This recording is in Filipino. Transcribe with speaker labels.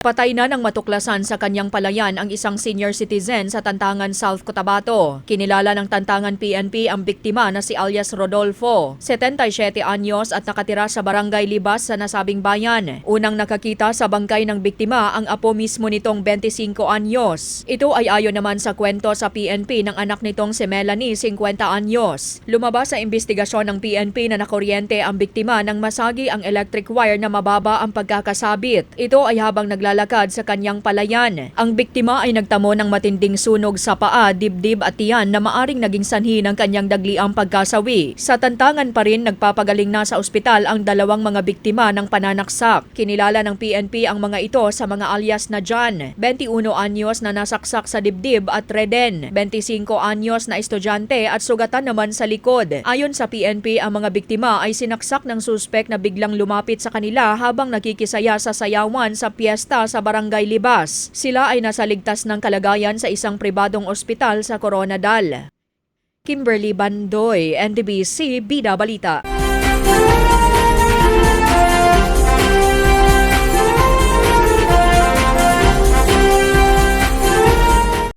Speaker 1: Patay na ng matuklasan sa kanyang palayan ang isang senior citizen sa Tantangan, South Cotabato. Kinilala ng Tantangan PNP ang biktima na si alias Rodolfo, 77 anyos at nakatira sa barangay Libas sa nasabing bayan. Unang nakakita sa bangkay ng biktima ang apo mismo nitong 25 anyos. Ito ay ayon naman sa kwento sa PNP ng anak nitong si Melanie, 50 anyos. Lumabas sa investigasyon ng PNP na nakuryente ang biktima nang masagi ang electric wire na mababa ang pagkakasabit. Ito ay habang naglalakad sa kanyang palayan. Ang biktima ay nagtamo ng matinding sunog sa paa, dibdib at tiyan na maaring naging sanhi ng kanyang dagliang pagkasawi. Sa tantangan pa rin nagpapagaling na sa ospital ang dalawang mga biktima ng pananaksak. Kinilala ng PNP ang mga ito sa mga alias na John, 21 anyos na nasaksak sa dibdib at Reden, 25 anyos na estudyante at sugatan naman sa likod. Ayon sa PNP, ang mga biktima ay sinaksak ng suspek na biglang lumapit sa kanila habang nakikisaya sa sayawan sa piyesta sa Barangay Libas. Sila ay nasa ligtas ng kalagayan sa isang pribadong ospital sa Coronadal. Kimberly Bandoy, NDBC, Bida Balita.